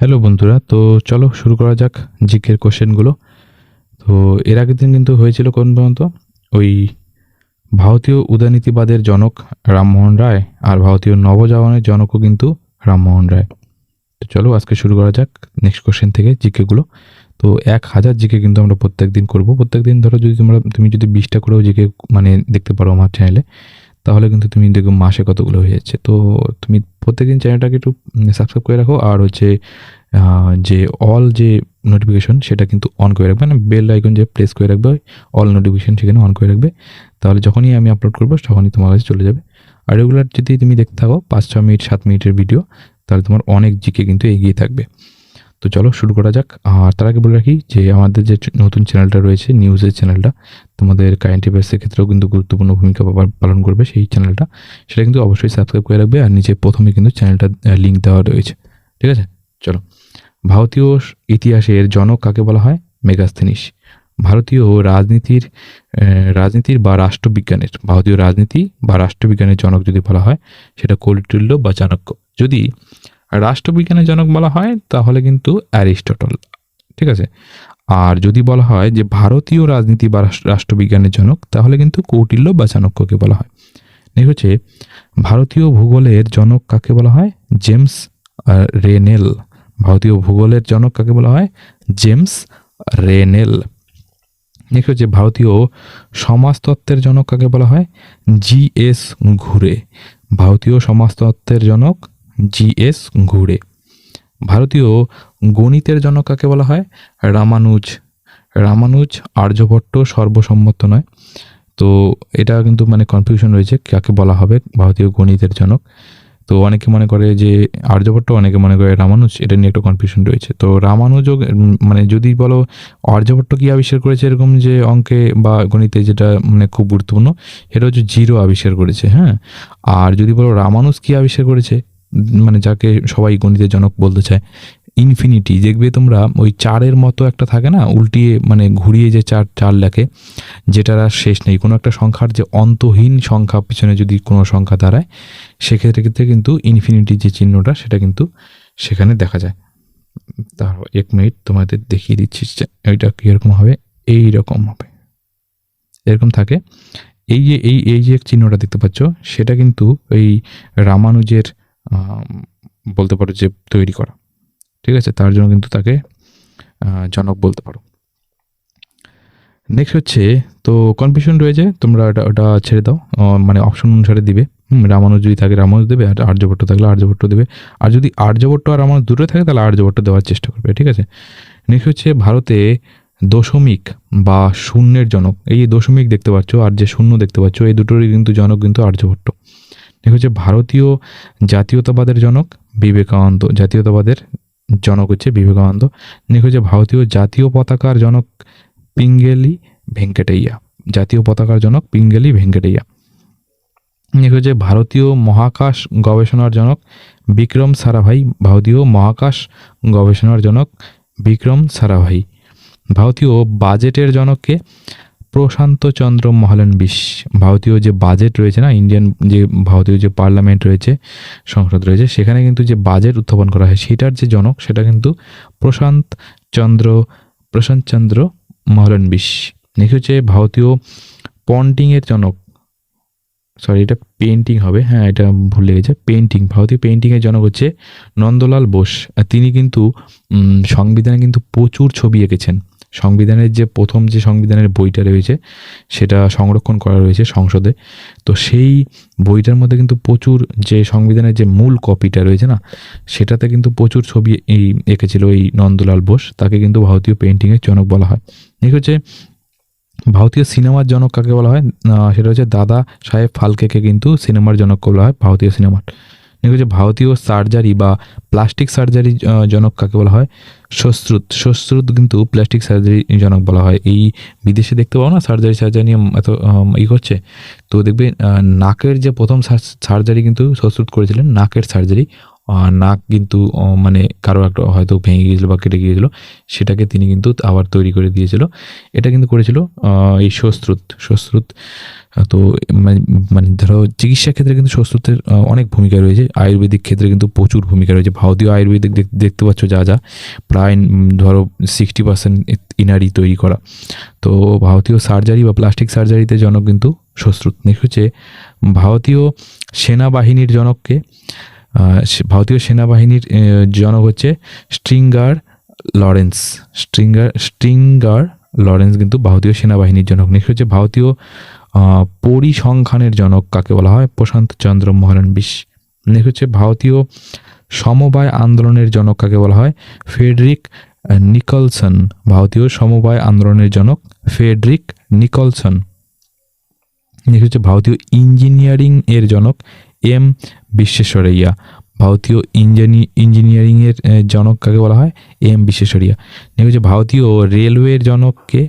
Hello বন্ধুরা। তো চলো শুরু করা যাক জিকের কোশ্চেনগুলো। তো এর আগের দিন কিন্তু হয়েছিল কোন পর্যন্ত ওই ভারতীয় উদানীতিবাদের জনক রামমোহন রায় আর ভারতীয় নবজাগরণের জনকও কিন্তু রামমোহন রায়। তো চলো আজকে শুরু করা যাক নেক্সট কোশ্চেন থেকে জিকেগুলো। তো এক হাজার জিকে কিন্তু আমরা প্রত্যেক দিন করব। প্রত্যেক দিন ধরো যদি তোমরা, তুমি যদি বিশটা করেও জিকে মানে দেখতে পারো আমার চ্যানেলে তাহলে কিন্তু তুমি দেখবে মাসে কতগুলো হয়ে যাচ্ছে। তো তুমি প্রত্যেকদিন চ্যানেলটাকে একটু সাবস্ক্রাইব করে রাখো। আর হচ্ছে যে অল যে নোটিফিকেশন সেটা কিন্তু অন করে রাখবে। মানে বেল আইকন যে প্রেস করে রাখবে অল নোটিফিকেশন সেখানে অন করে রাখবে। তাহলে যখনই আমি আপলোড করব, তখনই তোমার কাছে চলে যাবে। আর রেগুলার যদি তুমি দেখতে থাকো, পাঁচ ছ মিনিট, সাত মিনিটের ভিডিও তাহলে তোমার অনেক জিকে কিন্তু এগিয়ে থাকবে। তো চলো শুরু করা যাক। আর তার আগে বলে রাখি যে আমাদের যে নতুন চ্যানেলটা রয়েছে, নিউজের চ্যানেলটা, তোমাদের কারেন্ট অ্যাফেয়ার্সের ক্ষেত্রেও কিন্তু গুরুত্বপূর্ণ ভূমিকা পালন- করবে সেই চ্যানেলটা। সেটা কিন্তু অবশ্যই সাবস্ক্রাইব করে রাখবে আর নিচে প্রথমে কিন্তু চ্যানেলটা লিঙ্ক দেওয়া রয়েছে। ঠিক আছে? চলো। ভারতীয় ইতিহাসের জনক কাকে বলা হয়? মেগাস্থেনিস। ভারতীয় রাজনীতির রাজনীতির বা রাষ্ট্রবিজ্ঞানের, ভারতীয় রাজনীতি বা রাষ্ট্রবিজ্ঞানের জনক যদি বলা হয়, সেটা কৌটিল্য বা চাণক্য। যদি রাষ্ট্রবিজ্ঞানের জনক বলা হয়, তাহলে কিন্তু অ্যারিস্টটল। ঠিক আছে? আর যদি বলা হয় যে ভারতীয় রাজনীতি বা রাষ্ট্রবিজ্ঞানের জনক, তাহলে কিন্তু কৌটিল্য বা চাণক্যকে বলা হয়। নেক্সট হচ্ছে, ভারতীয় ভূগোলের জনক কাকে বলা হয়? James Rennell. ভারতীয় ভূগোলের জনক কাকে বলা হয়? জেমস রেনেল। নেক্সট হচ্ছে, ভারতীয় সমাজতত্ত্বের জনক কাকে বলা হয়? জি এস ঘুরে। ভারতীয় সমাজতত্ত্বের জনক জি এস ঘুরে ভারতীয় গণিতের জনক কাকে বলা হয়? রামানুজ। রামানুজ আর্যভট্ট সর্বসম্মত নয়। তো এটা কিন্তু মানে কনফিউশন রয়েছে কাকে বলা হবে ভারতীয় গণিতের জনক। তো অনেকে মনে করে যে আর্যভট্ট, অনেকে মনে করে রামানুজ, এটা নিয়ে একটু কনফিউশন রয়েছে। তো রামানুজও মানে যদি বলো আর্যভট্ট কি আবিষ্কার করেছে এরকম যে অঙ্কে বা গণিতে যেটা মানে খুব গুরুত্বপূর্ণ এটা হচ্ছে জিরো আবিষ্কার করেছে হ্যাঁ। আর যদি বলো রামানুজ কি আবিষ্কার করেছে মানে যাকে সবাই গণিতের জনক বলতে চায় ইনফিনিটি দেখবে তোমরা ওই চারের মতো একটা থাকে না, উল্টিয়ে মানে ঘুরিয়ে যে চার চার লেখে, যেটার আর শেষ নেই। কোনো একটা সংখ্যার যে অন্তহীন সংখ্যা, পিছনে যদি কোনো সংখ্যা দাঁড়ায়, সেক্ষেত্রে ক্ষেত্রে কিন্তু ইনফিনিটি যে চিহ্নটা, সেটা কিন্তু সেখানে দেখা যায়। তার এক মিনিট তোমাদের দেখিয়ে দিচ্ছি এটা কীরকম হবে এই রকম হবে। এরকম থাকে। এই যে, এই এই যে চিহ্নটা দেখতে পাচ্ছ, সেটা কিন্তু এই রামানুজের বলতে পারো যে তৈরি করা। ঠিক আছে? তার জন্য কিন্তু তাকে জনক বলতে পারো। নেক্সট হচ্ছে, তো কনফিউশন রয়েছে, তোমরা ওটা ওটা ছেড়ে দাও। মানে অপশন অনুসারে দিবে। রামানুজ যদি থাকে, রামানুজ দেবে, আর আর্যভট্ট থাকলে আর্যভট্ট দেবে। আর যদি আর্যভট্ট আর রামানুজ দুটো থাকে, তাহলে আর্যভট্ট দেওয়ার চেষ্টা করবে, ঠিক আছে? নেক্সট হচ্ছে, ভারতে দশমিক বা শূন্যের জনক। এই দশমিক দেখতে পাচ্ছ, আর যে শূন্য দেখতে পাচ্ছ, এই দুটোরই কিন্তু জনক কিন্তু আর্যভট্ট নেক্সট হচ্ছে ভারতীয় জাতীয়তাবাদের জনক বিবেকানন্দ, জাতীয়তাবাদের জনক হচ্ছে বিবেকানন্দ। নেক্সট হচ্ছে ভারতীয় জাতীয় পতাকার জনক পিঙ্গেলি ভেঙ্কটেইয়া, জাতীয় পতাকার জনক পিঙ্গেলি ভেঙ্কটেইয়া। নেক্সট হচ্ছে ভারতীয় মহাকাশ গবেষণার জনক বিক্রম সারাভাই, ভারতীয় মহাকাশ গবেষণার জনক বিক্রম সারাভাই। ভারতীয় বাজেটের জনককে প্রশান্ত চন্দ্র মহলানবিশ ভারতীয় যে বাজেট রয়েছে না ইন্ডিয়ান যে ভারতীয় যে পার্লামেন্ট রয়েছে, সংসদ রয়েছে, সেখানে কিন্তু যে বাজেট উত্থাপন করা হয়, সেটার যে জনক, সেটা কিন্তু প্রশান্ত চন্দ্র প্রশান্ত চন্দ্র মহলানবিশ নেক্সট হচ্ছে ভারতীয় পন্টিংয়ের জনক সরি এটা পেন্টিং হবে হ্যাঁ এটা ভুল লেগেছে পেন্টিং ভারতীয় পেন্টিংয়ের জনক হচ্ছে নন্দলাল বোস তিনি কিন্তু সংবিধানে কিন্তু প্রচুর ছবি এঁকেছেন। সংবিধানের যে প্রথম যে সংবিধানের বইটা রয়েছে, সেটা সংরক্ষণ করা রয়েছে সংসদে। তো সেই বইটার মধ্যে কিন্তু প্রচুর যে সংবিধানের যে মূল কপিটা রয়েছে না, সেটাতে কিন্তু প্রচুর ছবি এই এঁকেছিল এই নন্দলাল বোস। তাকে কিন্তু ভারতীয় পেন্টিংয়ের জনক বলা হয়। ঠিক হচ্ছে ভারতীয় সিনেমার জনক কাকে বলা হয়? সেটা হচ্ছে দাদা সাহেব ফালকেকে কিন্তু সিনেমার জনক বলা হয়, ভারতীয় সিনেমার। হচ্ছে ভারতীয় সার্জারি বা প্লাস্টিক সার্জারি জনক কাকে বলা হয়? সশ্রুত। সশ্রুত কিন্তু প্লাস্টিক সার্জারি জনক বলা হয়। এই বিদেশে দেখতে পাও না? সার্জারি সার্জারি নিয়ে এত ই করছে তো দেখবে নাকের যে প্রথম সার্জারি কিন্তু সশ্রুত করেছিলেন, নাকের সার্জারি নাক কিন্তু মানে কারও একটা হয়তো ভেঙে গিয়েছিল বা কেটে গিয়েছিল, সেটাকে তিনি কিন্তু আবার তৈরি করে দিয়েছিল। এটা কিন্তু করেছিল এই সশ্রুত সশ্রুত তো মানে মানে ধরো চিকিৎসা ক্ষেত্রে কিন্তু সশ্রুতের অনেক ভূমিকা রয়েছে। আয়ুর্বেদিক ক্ষেত্রে কিন্তু প্রচুর ভূমিকা রয়েছে। ভারতীয় আয়ুর্বেদিক দেখতে পাচ্ছ যা যা, প্রায় ধরো সিক্সটি পার্সেন্ট ইনারি তৈরি করা। তো ভারতীয় সার্জারি বা প্লাস্টিক সার্জারিতে জনক কিন্তু সশ্রুত নেক্সট হচ্ছে ভারতীয় সেনাবাহিনীর জনককে ভারতীয় সেনাবাহিনীর জনক হচ্ছে Stringer Lawrence. Stringer Stringer Lawrence কিন্তু ভারতীয় সেনাবাহিনীর জনক। নেক্সট হচ্ছে ভারতীয় পরিসংখ্যানের জনক, কাকে বলা হয়? প্রশান্ত চন্দ্র মহারানবিশ নেক্সট হচ্ছে ভারতীয় সমবায় আন্দোলনের জনক, কাকে বলা হয়? Frederick Nicholson. ভারতীয় সমবায় আন্দোলনের জনক ফেডরিক নিকলসন। নেক্সট হচ্ছে ভারতীয় ইঞ্জিনিয়ারিং এর জনক এম বিশ্বেশ্বরাইয়া ভারতীয় ইঞ্জিনি ইঞ্জিনিয়ারিং আহ, জনক কাকে বলা হয়? এম বিশ্বেশ্বরাইয়া। নেক্সট হচ্ছে ভারতীয় রেলওয়ের জনককে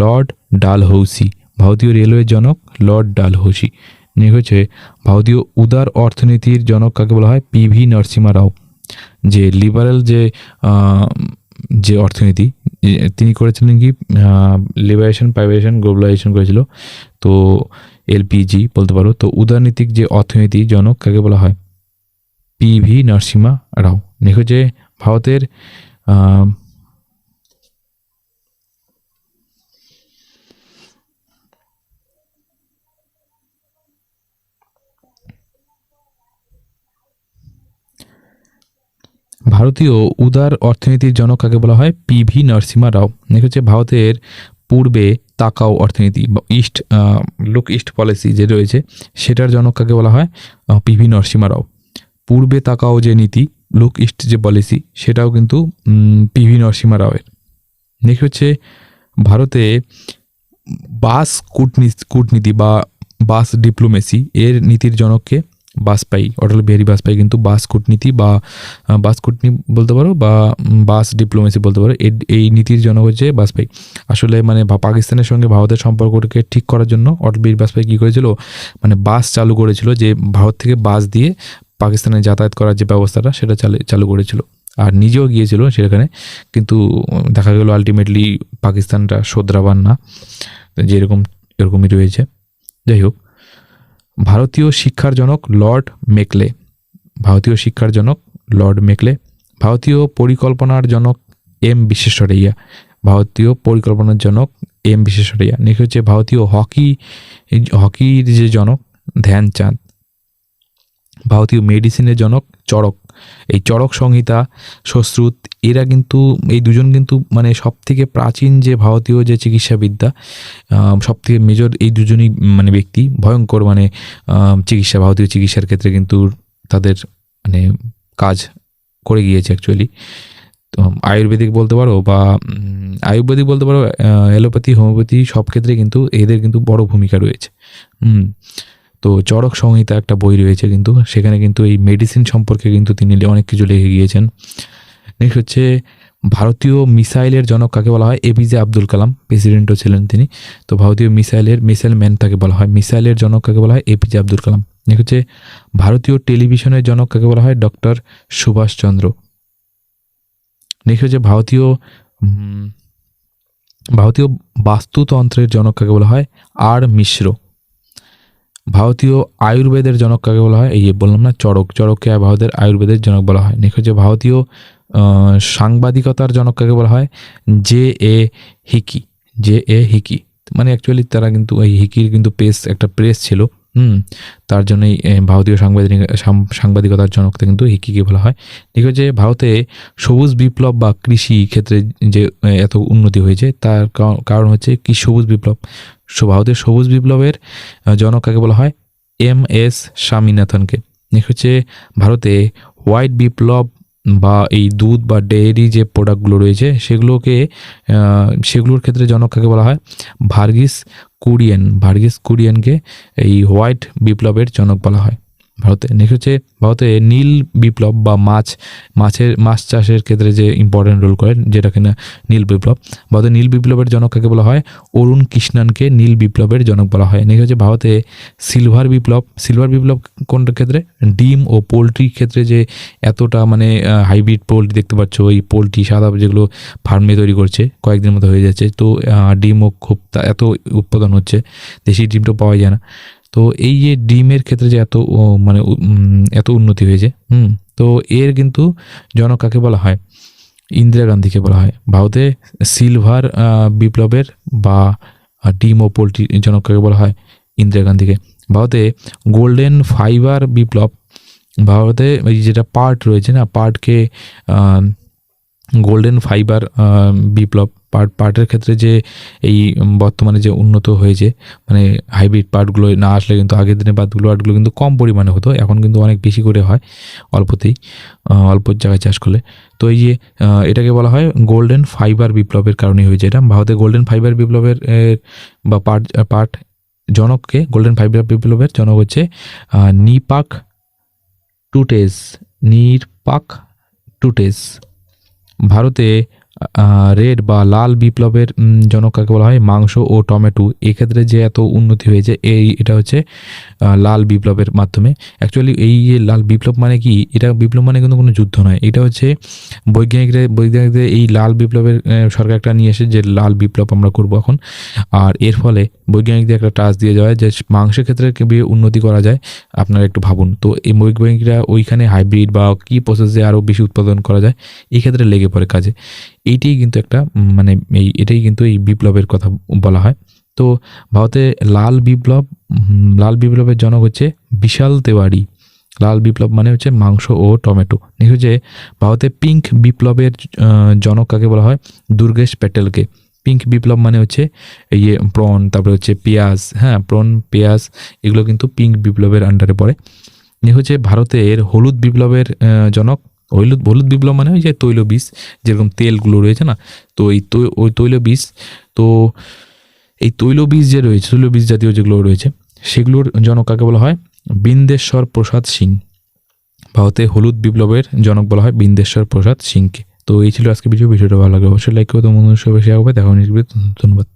লর্ড ডালহৌসি ভারতীয় রেলওয়ের জনক লর্ড ডালহৌসি। হচ্ছে ভারতীয় উদার অর্থনীতির জনক কাকে বলা হয়? পিভি নরসিমা রাও যে লিবারেল যে যে অর্থনীতি তিনি করেছিলেন কি? লিবারেশন প্রাইভেশন গ্লোবালাইজেশন করেছিল। তো এলপিজি বলতে পারো। তো উদারনীতিক যে অর্থনীতি জনক কাকে বলা হয়? পিভি নরসিমা রাও। দেখো যে ভারতের ভারতীয় উদার অর্থনীতির জনক কাকে বলা হয়? P V Narasimha Rao. দেখো হচ্ছে ভারতের পূর্বে তাকাও অর্থনীতি বা ইস্ট লুক ইস্ট পলিসি যে রয়েছে, সেটার জনক কাকে বলা হয়? পিভি নরসিমা রাও পূর্বে তাকাও যে নীতি লুক ইস্ট যে পলিসি সেটাও কিন্তু পিভি নরসিমা রাওয়ের দেখি হচ্ছে ভারতে বাস কূটনীতি কূটনীতি বা বাস ডিপ্লোমেসি এর নীতির জনককে বাজপেয়ী অটল বিহারী বাজপেয়ী কিন্তু বাস কূটনীতি বা বাস কূটনীতি বলতে পারো বা বাস ডিপ্লোমেসি বলতে পারো এই নীতির জনক হচ্ছে বাজপেয়ী আসলে মানে পাকিস্তানের সঙ্গে ভারতের সম্পর্কটাকে ঠিক করার জন্য অটল বিহারী বাজপেয়ী কী করেছিল? মানে বাস চালু করেছিল যে ভারত থেকে বাস দিয়ে পাকিস্তানে যাতায়াত করার যে ব্যবস্থাটা, সেটা চালু চালু করেছিল। আর নিজেও গিয়েছিল সেখানে, কিন্তু দেখা গেল আলটিমেটলি পাকিস্তানটা শোধরাবার না। যেরকম, এরকমই রয়েছে। যাই হোক। ভারতীয় শিক্ষার জনক লর্ড মেকলে, ভারতীয় শিক্ষার জনক লর্ড মেকলে, ভারতীয় পরিকল্পনার জনক এম বিশ্বেশ্বরাইয়া, ভারতীয় পরিকল্পনার জনক এম বিশ্বেশ্বরাইয়া। নেক্সট হচ্ছে ভারতীয় হকি, হকির যে জনক ধ্যানচাঁদ, ভারতীয় মেডিসিনের জনক চড়ক এই চড়ক সংহিতা, সশ্রুত, এরা কিন্তু, এই দুজন কিন্তু মানে সব থেকে প্রাচীন যে ভারতীয় যে চিকিৎসাবিদ্যা সব থেকে মেজর এই দুজনই মানে ব্যক্তি, ভয়ঙ্কর মানে চিকিৎসা, ভারতীয় চিকিৎসার ক্ষেত্রে কিন্তু তাদের মানে কাজ করে গিয়েছে অ্যাকচুয়ালি তো আয়ুর্বেদিক বলতে পারো বা আয়ুর্বেদিক বলতে পারো অ্যালোপ্যাথি, হোমিওপ্যাথি সব ক্ষেত্রে কিন্তু এদের কিন্তু বড় ভূমিকা রয়েছে। হুম। তো চরক সংহিতা একটা বই রয়েছে কিন্তু, সেখানে কিন্তু এই মেডিসিন সম্পর্কে কিন্তু তিনি অনেক কিছু লিখে গিয়েছেন। নেক্সট হচ্ছে, ভারতীয় মিসাইলের জনক কাকে বলা হয়? এপিজে আব্দুল কালাম প্রেসিডেন্টও ছিলেন তিনি। তো ভারতীয় মিসাইলের মিসাইল ম্যান তাকে বলা হয়। মিসাইলের জনক কাকে বলা হয়? এপিজে আব্দুল কালাম। নেক্সট হচ্ছে, ভারতীয় টেলিভিশনের জনক কাকে বলা হয়? ডক্টর সুভাষচন্দ্র নেক্সট হচ্ছে, ভারতীয় ভারতীয় বাস্তুতন্ত্রের জনক কাকে বলা হয়? আর মিশ্র। ভারতীয় আয়ুর্বেদের জনক কাকে বলা হয়? এই যে বললাম না চরক চরককে ভারতের আয়ুর্বেদের জনক বলা হয়। নেক্সট হচ্ছে ভারতীয় সাংবাদিকতার জনক কাকে বলা হয়? J A Hicky, J A Hicky. মানে অ্যাকচুয়ালি তারা কিন্তু, এই হিকির কিন্তু প্রেস একটা প্রেস ছিল, হুম? তার জন্যই ভারতীয় সাংবাদিক সাংবাদিকতার জনককে কিন্তু হিকিকে বলা হয়। ঠিক আছে ভারতে সবুজ বিপ্লব বা কৃষি ক্ষেত্রে যে, এত উন্নতি হয়েছে, তার কারণ হচ্ছে কি সবুজ বিপ্লব? ভারতের সবুজ বিপ্লবের জনক কাকে বলা হয়? M S স্বামীনাথনকে। নেক্সট হচ্ছে ভারতে হোয়াইট বিপ্লব বা এই দুধ বা ডেয়ারি যে প্রোডাক্টগুলো রয়েছে, সেগুলোকে সেগুলোর ক্ষেত্রে জনক কাকে বলা হয়? ভার্গিস কুরিয়েন। ভার্গিস কুরিয়েনকে এই হোয়াইট বিপ্লবের জনক বলা হয়। ভারতে। নেক্সট হচ্ছে ভারতে নীল বিপ্লব বা মাছ, মাছের, মাছ চাষের ক্ষেত্রে যে ইম্পর্টেন্ট রোল করে যেটা কিনা নীল বিপ্লব। ভারতে নীল বিপ্লবের জনক কাকে বলা হয়? অরুণ কৃষ্ণানকে নীল বিপ্লবের জনক বলা হয়। নেক্সট হচ্ছে ভারতে সিলভার বিপ্লব। সিলভার বিপ্লব কোনটা ক্ষেত্রে? ডিম ও পোলট্রির ক্ষেত্রে যে এতটা মানে হাইব্রিড পোলট্রি দেখতে পাচ্ছ ওই পোলট্রি সাদা যেগুলো ফার্মে তৈরি করছে, কয়েকদিনের মতো হয়ে যাচ্ছে। তো ডিমও খুব এত উৎপাদন হচ্ছে। দেশি ডিমটা পাওয়া যায় না। তো এই যে ডিমের ক্ষেত্রে যে এত মানে এত উন্নতি হয়েছে, হুম, তো এর কিন্তু জনক কাকে বলা হয়? ইন্দিরা গান্ধীকে বলা হয়। ভারতে সিলভার বিপ্লবের বা ডিম ও পোলট্রি জনক কাকে বলা হয়? ইন্দিরা গান্ধীকে। ভারতে গোল্ডেন ফাইবার বিপ্লব, ভারতে যেটা পার্ট রয়েছে না, পার্টকে গোল্ডেন ফাইবার বিপ্লব পার্ট পার্টের ক্ষেত্রে যে এই বর্তমানে যে উন্নত হয়েছে মানে হাইব্রিড পার্টগুলো না আসলে কিন্তু আগের দিনে পার্টগুলো পার্টগুলো কিন্তু কম পরিমাণে হতো এখন কিন্তু অনেক বেশি করে হয় অল্পতেই আহ, অল্প জায়গায় চাষ করলে। তো এই যে এটাকে বলা হয় গোল্ডেন ফাইবার বিপ্লবের কারণে হয়েছে এটা। ভারতে গোল্ডেন ফাইবার বিপ্লবের বা পার্ট পার্ট জনককে গোল্ডেন ফাইবার বিপ্লবের জনক হচ্ছে নিপাক টুটেস নিরপাক টুটেস। ভারতে রেড বা লাল বিপ্লবের জনক কাকে বলা হয়, মাংস ও টমেটো। এক্ষেত্রে যে এত উন্নতি হয়েছে, এই এটা হচ্ছে লাল বিপ্লবের মাধ্যমে। অ্যাকচুয়ালি এই যে লাল বিপ্লব মানে কি? এটা বিপ্লব মানে কিন্তু কোনো যুদ্ধ নয়। এটা হচ্ছে, বৈজ্ঞানিকরা, বৈজ্ঞানিকদের এই লাল বিপ্লবের সরকার একটা নিয়ে এসে যে লাল বিপ্লব আমরা করব এখন। আর এর ফলে বৈজ্ঞানিকদের একটা টাচ দিয়ে যাওয়া যে মাংসের ক্ষেত্রে উন্নতি করা যায়, আপনারা একটু ভাবুন। তো এই বৈজ্ঞানিকরা ওইখানে হাইব্রিড বা কী প্রসেসে আরও বেশি উৎপাদন করা যায় এই ক্ষেত্রে লেগে পড়ে কাজে। এইটাই কিন্তু একটা মানে এই, এটাই কিন্তু এই বিপ্লবের কথা বলা হয়। তো ভারতে লাল বিপ্লব লাল বিপ্লবের জনক হচ্ছে বিশাল তেওয়ারি। লাল বিপ্লব মানে হচ্ছে মাংস ও টমেটো। হচ্ছে ভারতে পিঙ্ক বিপ্লবের জনক কাকে বলা হয়? দুর্গেশ প্যাটেলকে। পিঙ্ক বিপ্লব মানে হচ্ছে এই যে প্রন তারপরে হচ্ছে পেঁয়াজ হ্যাঁ প্রন পেঁয়াজ, এগুলো কিন্তু পিঙ্ক বিপ্লবের আন্ডারে পড়ে। হচ্ছে ভারতের হলুদ বিপ্লবের জনক হলুদ হলুদ বিপ্লব মানে ওই যে তৈল বীজ, যেরকম তেলগুলো রয়েছে না? তো এই ওই তৈল বীজ, তো এই তৈল বীজ যে রয়েছে, তৈল বীজ জাতীয় যেগুলো রয়েছে, সেগুলোর জনক কাকে বলা হয়? বিন্দেশ্বর প্রসাদ সিং। ভারতে হলুদ বিপ্লবের জনক বলা হয় বিন্দেশ্বর প্রসাদ সিংকে। তো এই ছিল আজকে ভিডিও। ভিডিওটা ভালো লাগে অবশ্যই লাইক করবে। দেখা হবে next video তে। ধন্যবাদ।